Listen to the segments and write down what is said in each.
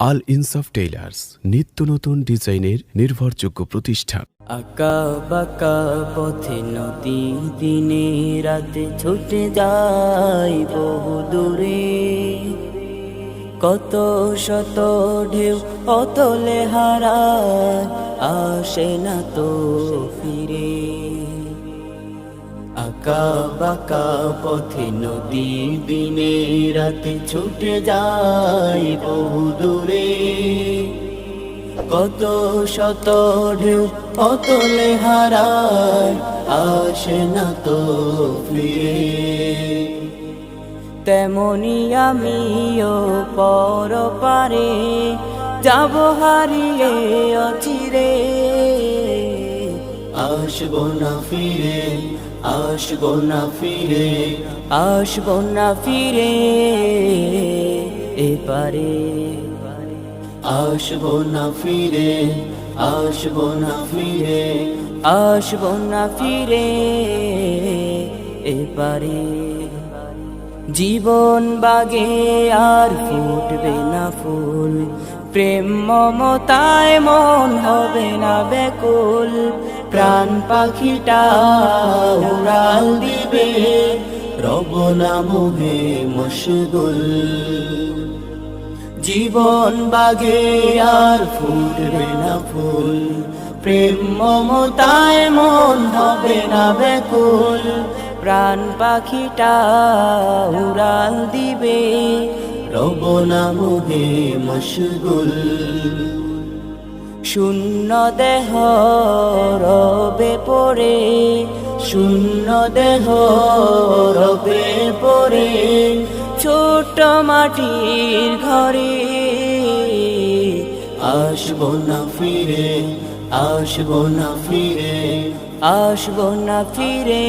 আল ইনসাফ টেইলার্স, নিত্য নতুন ডিজাইনের নির্ভরযোগ্য প্রতিষ্ঠান। আঁকা বাঁকা পথে নদী দিনে রাতে ছুটে যায় বহু দূরে। কত শত ঢেউ অতলে হারায়, আসে না তো ফিরে। আঁকা বাঁকা পথে নদী দিনে রাতে ছুটে যায় বহু দূরে। কত শত ঢেউ অতলে হারায়, আসে না তো ফিরে। তেমনি আমিও পর পারে, যাব হারিয়ে অচিরে। আসব না ফিরে, আসব না ফিরে, আসব না ফিরে, এপারে। আসব না ফিরে, আসব না ফিরে, আসব না ফিরে, এপারে। জীবন বাগে আর ফুটবে না ফুল প্রেম মমতায় মন হবে না বেকুল প্রাণ পাখিটা উড়াল দিবে, রব না মোহে মশগুল জীবন বাগে আর ফুটবে না ফুল। প্রেম মমতায় মন হবে না বেকুল প্রাণ পাখিটা উড়াল দিবে রব না মোহে মশগুল। শূন্য দেহ রবে পড়ে শূন্য দেহ রবে পড়ে ছোট মাটির ঘরে। আসব না ফিরে আসব না ফিরে আসব না ফিরে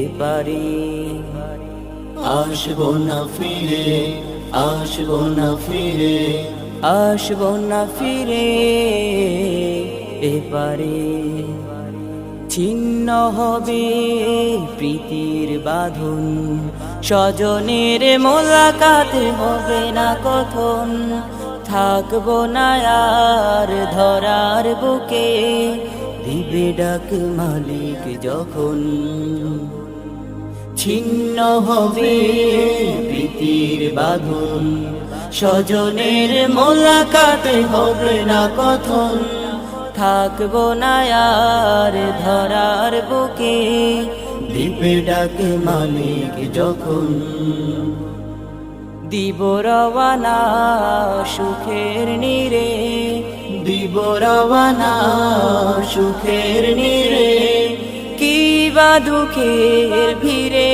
এবারে আসব না ফিরে, আসব না ফিরে, আসব না ফিরে। এপারে ছিন্ন হবে প্রীতির বাঁধন, স্বজনের মোলাকাত হবে না কথন। থাকব না আর ধরার বুকে, দিবে ডাক মালিক যখন। ছিন্ন হবে প্রীতির বাঁধন। স্বজনের মোলাকাতে হবে না কথন। থাকব না আর ধরার বুকে দিবে ডাকে মালিক যখন। দিব রওয়ানা সুখের নীরে, দিব রওয়ানা সুখের নীরে। দুঃখের ভিড়ে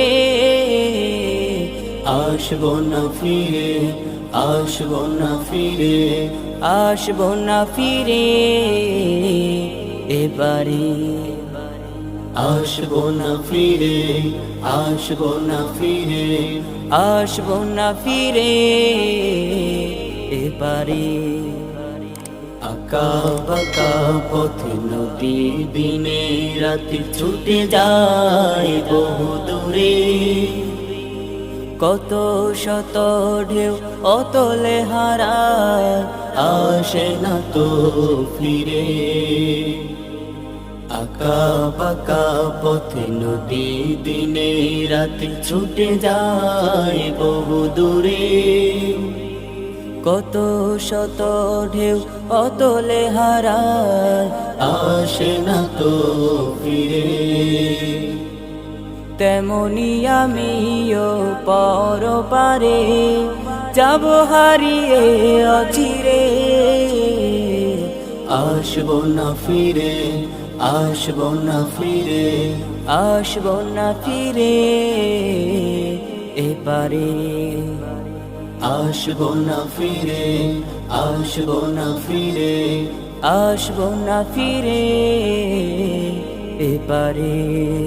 আসব না ফিরে, আসব না ফিরে, আসব না ফিরে, এবারে, আসব না ফিরে, আসব না ফিরে, আসব না ফিরে, এবারে। আঁকা বাঁকা পথে নদী দিনে রাতে ছুটে যায় বহু দূরে। কত শত ঢেউ অতলে হারায়, আসে না তো ফিরে। আঁকা, বাঁকা পথে নদী দিনে রাতে ছুটে যায় বহু দূরে। কত শত ঢেউ অতলে হারায়। আসে না তো ফিরে। তেমনি আমিও পর পারে যাব হারিয়ে অচিরে। আসব না ফিরে আসব না ফিরে। আসব না ফিরে এপারে। আসব না ফিরে আসব না ফিরে আসব না ফিরে এপারে।